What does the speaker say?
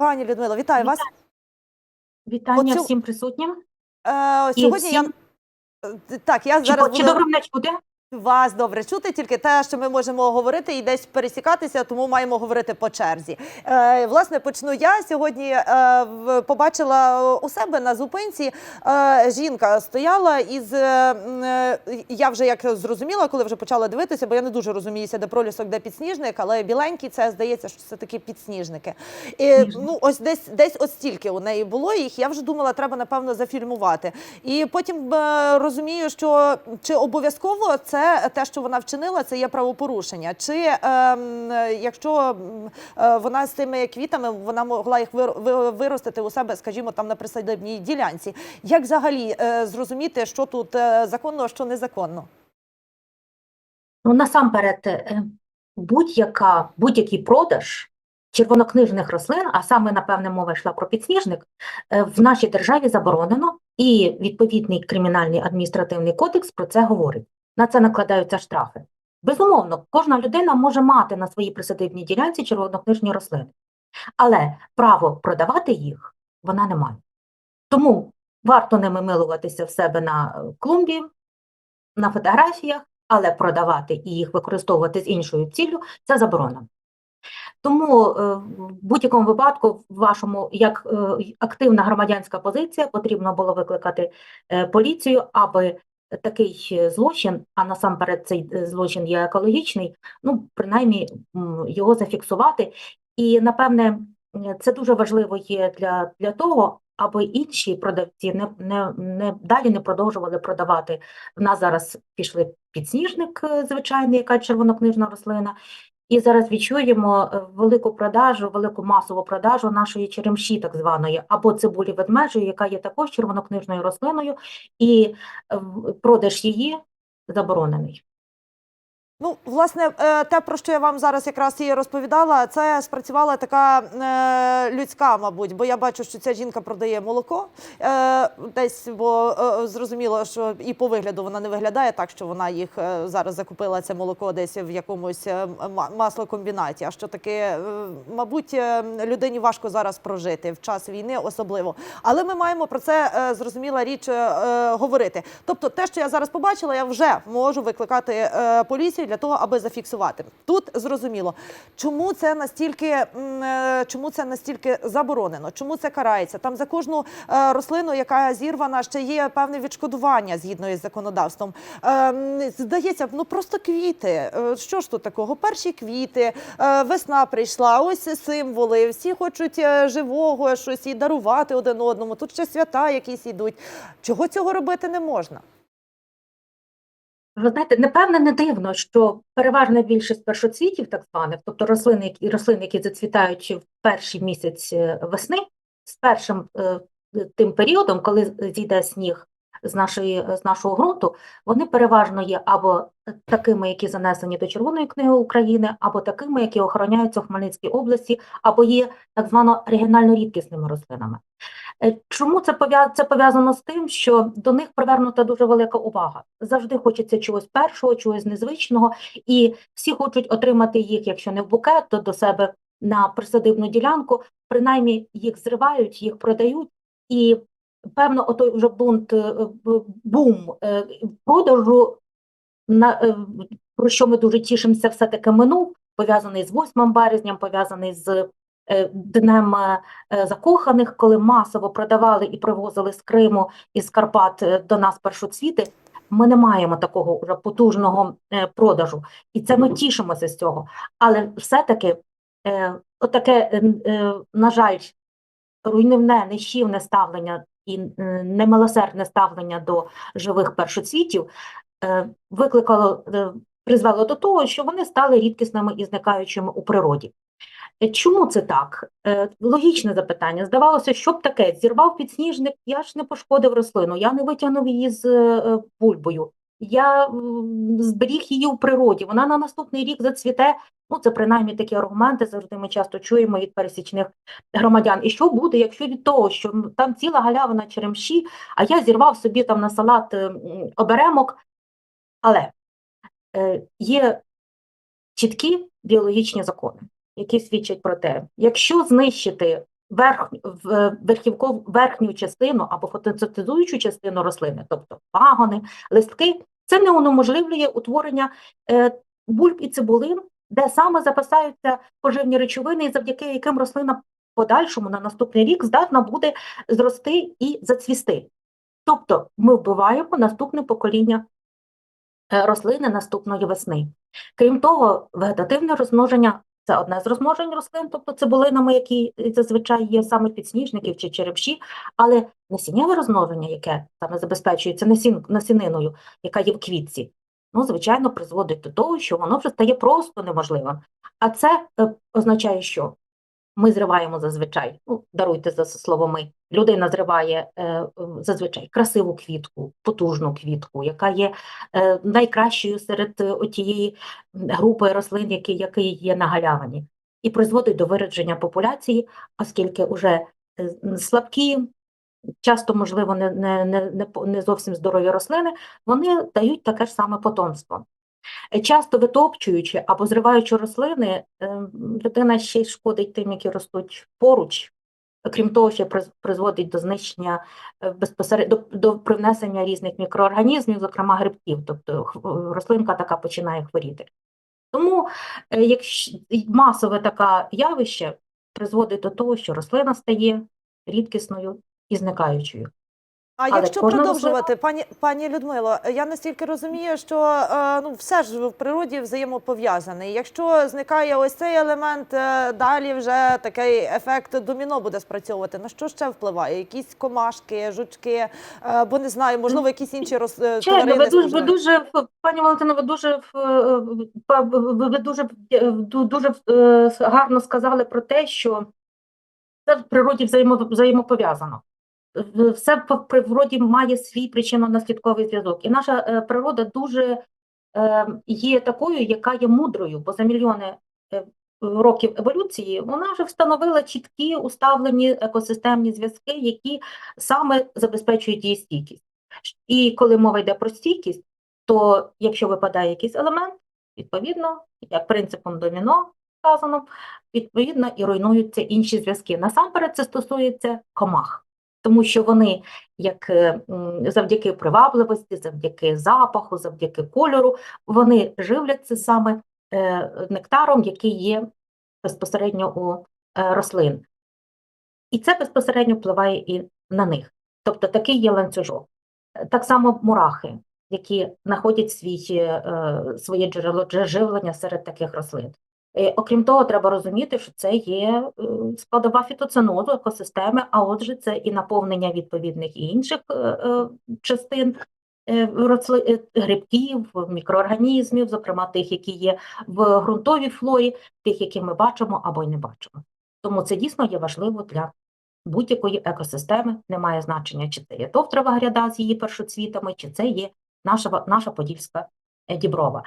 Пані Людмило, вітаю вас. Вітання Оцю- всім присутнім. Е, І сьогодні я всім- так, я Чи, зараз чи буду добре мене чути? Вас добре чути, тільки те, що ми можемо говорити і десь пересікатися, тому маємо говорити по черзі. Е, власне, почну я сьогодні. Е, побачила у себе на зупинці. Е, жінка стояла із е, е, я вже як зрозуміла, коли вже почала дивитися, бо я не дуже розуміюся, де пролісок, де підсніжник, але біленький це здається, що це такі підсніжники. Сніжник. ну ось десь десь ось стільки у неї було їх. Я вже думала, треба напевно зафільмувати. І потім е, розумію, що чи обов'язково це те, що вона вчинила, це є правопорушення. Чи ем, якщо е, вона з цими квітами вона могла їх вир- виростити у себе, скажімо, там на присадибній ділянці. Як взагалі е, зрозуміти, що тут е, законно, а що незаконно? Ну, насамперед, будь-яка, будь-який продаж червонокнижних рослин, а саме, напевне, мова йшла про підсніжник, в нашій державі заборонено, і відповідний кримінальний адміністративний кодекс про це говорить. На це накладаються штрафи. Безумовно, кожна людина може мати на своїй присадибній ділянці червонокнижні рослини, але право продавати їх вона не має. Тому варто ними милуватися в себе на е, клумбі, на фотографіях, але продавати і їх використовувати з іншою ціллю це заборонено. Тому е, в будь-якому випадку, в вашому як е, активна громадянська позиція, потрібно було викликати поліцію, аби такий злочин, а насамперед цей е, злочин є екологічний, ну принаймні його зафіксувати. І напевне е, це дуже важливо є для, для того, аби інші продавці не, не, не далі не продовжували продавати. В нас зараз пішли підсніжник е, звичайний, яка червонокнижна рослина. І зараз відчуємо е, велику продажу, велику масову продажу нашої черемші, так званої, або цибулі ведмежої, яка є також червонокнижною рослиною, і е, продаж її заборонений. Ну, власне, е, те, про що я вам зараз якраз і розповідала, це спрацювала така е, людська, мабуть, бо я бачу, що ця жінка продає молоко. Е, десь, бо е, зрозуміло, що і по вигляду вона не виглядає так, що вона їх е, зараз закупила це молоко десь в якомусь е, маслокомбінаті. А що таке, е, мабуть, е, людині важко зараз прожити в час війни, особливо. Але ми маємо про це е, зрозуміла річ е, е, говорити. Тобто, те, що я зараз побачила, я вже можу викликати е, поліцію для того, аби зафіксувати. Тут зрозуміло, чому це настільки е, чому це настільки заборонено, чому це карається. Там за кожну е, рослину, яка зірвана, ще є певне відшкодування згідно із законодавством. Е, Здається, ну просто квіти. Е, Що ж тут такого? Перші квіти, весна прийшла, ось символи. Всі хочуть живого щось і дарувати один одному. Тут ще свята якісь ідуть. Чого цього робити не можна? Ви знаєте, напевне, не дивно, що переважна більшість першоцвітів, так званих, тобто рослини, які рослини, які зацвітають в перший місяць е, весни, з першим е, тим періодом, коли зійде сніг з нашої з нашого ґрунту, вони переважно є або такими, які занесені до Червоної книги України, або такими, які охороняються в Хмельницькій області, або є так звано регіонально рідкісними рослинами. Е, Чому це це пов'язано з тим, що до них привернута дуже велика увага. Завжди хочеться чогось першого, чогось незвичного, і всі хочуть отримати їх, якщо не в букет, то до себе на присадибну ділянку. Принаймні їх зривають, їх продають, і певно, отой вже бунт е, бум е, продажу на е, про що ми дуже тішимося, все таки минув, пов'язаний з 8 березням, пов'язаний з е, днем е, е, закоханих, коли масово продавали і привозили з Криму і з Карпат е, до нас першоцвіти. Ми не маємо такого вже потужного е, продажу, і це ми тішимося з цього. Але все-таки е, отаке, е, е, на жаль, руйнівне, нищівне ставлення і е, немилосердне ставлення до живих першоцвітів е, викликало, е, призвело до того, що вони стали рідкісними і зникаючими у природі. Чому це так? Логічне запитання. Здавалося, що б таке, зірвав підсніжник, я ж не пошкодив рослину, я не витягнув її з бульбою, я зберіг її у природі, вона на наступний рік зацвіте. Ну, це принаймні такі аргументи завжди ми часто чуємо від пересічних громадян. І що буде, якщо від того, що там ціла галявина черемші, а я зірвав собі там на салат е, оберемок, але е, є чіткі біологічні закони, які свідчать про те, якщо знищити верх, верхівков, верхню частину або фотосинтезуючу частину рослини, тобто пагони, листки, це не унеможливлює утворення е, бульб і цибулин, де саме запасаються поживні речовини, завдяки яким рослина подальшому на наступний рік здатна буде зрости і зацвісти. Тобто ми вбиваємо наступне покоління е, рослини наступної весни. Крім того, вегетативне розмноження це одне з розмножень рослин, тобто цибулинами, які зазвичай є саме підсніжників чи черепші, але насіннєве розмноження, яке саме забезпечується насін, насіниною, яка є в квітці, ну, звичайно, призводить до того, що воно вже стає просто неможливим. А це е, означає, що ми зриваємо зазвичай, ну, даруйте за слово ми, людина зриває е, зазвичай красиву квітку, потужну квітку, яка є е, найкращою серед е, отієї групи рослин, які, які є на галявині, і призводить до виродження популяції, оскільки вже е, слабкі, часто, можливо, не, не, не, не зовсім здорові рослини, вони дають таке ж саме потомство. Е, Часто витопчуючи або зриваючи рослини, е, людина ще й шкодить тим, які ростуть поруч, крім того, ще призводить до знищення е, безпосередньо до, до привнесення різних мікроорганізмів, зокрема грибків, тобто рослинка така починає хворіти. Тому якщо масове таке явище призводить до того, що рослина стає рідкісною і зникаючою. А Але якщо продовжувати, пані пані Людмило, я настільки розумію, що е, ну все ж в природі взаємопов'язане. Якщо зникає ось цей елемент, е, далі вже такий ефект доміно буде спрацьовувати. На що ще впливає? Якісь комашки, жучки, е, бо не знаю, можливо, якісь інші роз е, Чайно, тварини ви дуже, ви дуже, пані Валентино, ви дуже, е, ви ви дуже, е, дуже е, гарно сказали про те, що це в природі взаємо, взаємопов'язано. Все в природі має свій причинно-наслідковий зв'язок. І наша е, природа дуже е, є такою, яка є мудрою, бо за мільйони е, років еволюції вона вже встановила чіткі уставлені екосистемні зв'язки, які саме забезпечують її стійкість. І коли мова йде про стійкість, то якщо випадає якийсь елемент, відповідно, як принципом доміно сказано, відповідно і руйнуються інші зв'язки. Насамперед це стосується комах, тому що вони, як е, завдяки привабливості, завдяки запаху, завдяки кольору, вони живляться саме е, нектаром, який є безпосередньо у е, рослин. І це безпосередньо впливає і на них. Тобто такий є ланцюжок. Так само мурахи, які знаходять свій, своє джерело живлення серед таких рослин. Е, Окрім того, треба розуміти, що це є е, складова фітоценозу екосистеми, а отже, це і наповнення відповідних і інших е, частин грибків, мікроорганізмів, зокрема тих, які є в ґрунтовій флорі, тих, які ми бачимо або й не бачимо. Тому це дійсно є важливо для будь-якої екосистеми, немає значення, чи це є товтрова гряда з її першоцвітами, чи це є наша, наша подільська діброва.